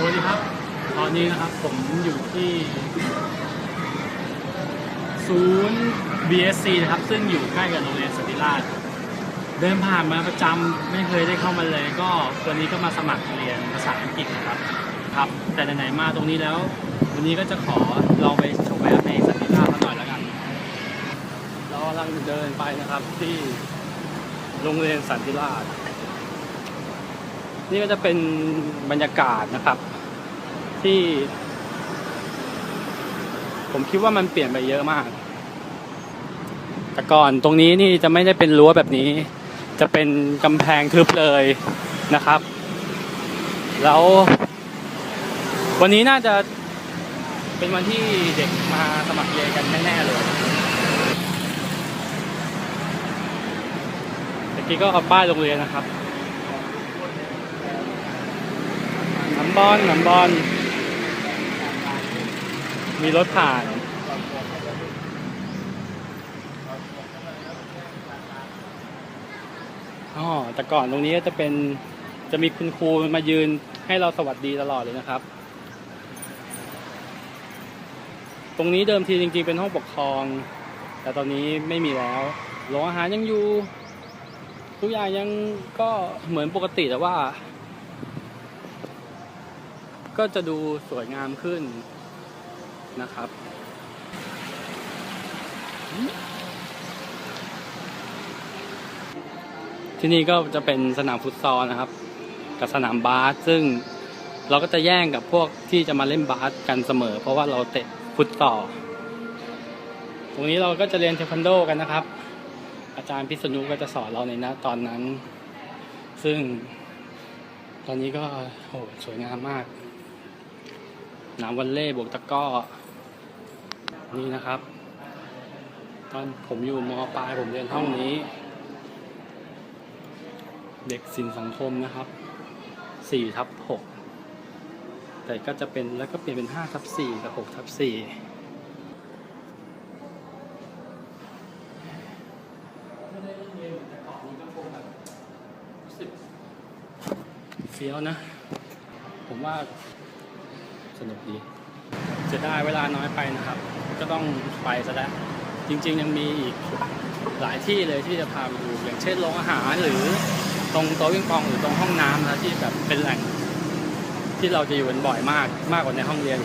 สวัสดีครับ ตอนนี้นะครับผมอยู่ที่ศูนย์ BSC นะครับ ซึ่งอยู่ใกล้กับโรงเรียนสนติราช เดินผ่านมาประจำไม่เคยได้เข้ามาเลย ก็วันนี้ก็มาสมัครเรียนภาษาอังกฤษนะครับครับ แต่ไหนๆมาตรงนี้แล้ว วันนี้ก็จะขอลองไปชมแวะในสนติราชหน่อยแล้วกันเรากำลังเดินไปนะครับที่โรงเรียนสันติราช นี่ก็จะเป็นบรรยากาศนะครับ ที่ ผมคิดว่ามันเปลี่ยนไปเยอะมาก แต่ก่อนตรงนี้นี่จะไม่ได้เป็นรั้วแบบนี้ จะเป็นกำแพงทึบเลยนะครับ แล้ว วันนี้น่าจะเป็นวันที่เด็กมาสมัครเรียนกันแน่ๆเลยเมื่อกี้ก็เอาป้ายโรงเรียนนะครับ น้ำ บอลน้ำบอลมีรถผ่าน อ๋อ แต่ก่อนตรงนี้จะเป็น จะมีคุณครูมายืนให้เราสวัสดีตลอดเลยนะครับ ตรงนี้เดิมทีจริงๆเป็นห้องปกครอง แต่ตอนนี้ไม่มีแล้ว โรงอาหารยังอยู่ ทุกอย่างยังก็เหมือนปกติแต่ว่า ก็จะดูสวยงามขึ้นนะครับ ที่นี่ก็จะเป็นสนามฟุตซอลนะครับ กับสนามบาสซึ่งเราก็จะแย่งกับพวกที่จะมาเล่นบาสกันเสมอ เพราะว่าเราเตะฟุตซอลตรงนี้เราก็จะเรียนเทควันโดกันนะครับ อาจารย์พิษณุก็จะสอนเราในนะตอนนั้น ซึ่งตอนนี้ก็โหสวยงามมาก นามวันเล่บวกตะก้อ นี่นะครับ ตอนผมอยู่มปลายผมเรียนห้องนี้ เด็กศิลสังคมนะครับสี่ทับหกแต่ก็จะเป็นแล้วก็เปลี่ยนเป็นห้าทับสี่กับหกทับสี่เรียนแต่ก่อนนี้ก็คงแบบรู้สึกเฟี้ยวนะ ผมว่า สนุกดีจะได้เวลาน้อยไปนะครับ ก็ต้องไปซะแล้วจริง ๆ ยังมีอีกหลายที่เลยที่จะพาไปดูอย่างเช่นโรงอาหารหรือตรงโต๊ะวิ่งปองหรือตรงห้องน้ำนะที่แบบเป็นแหล่งที่เราจะอยู่กันบ่อยมากมากกว่าในห้องเรียน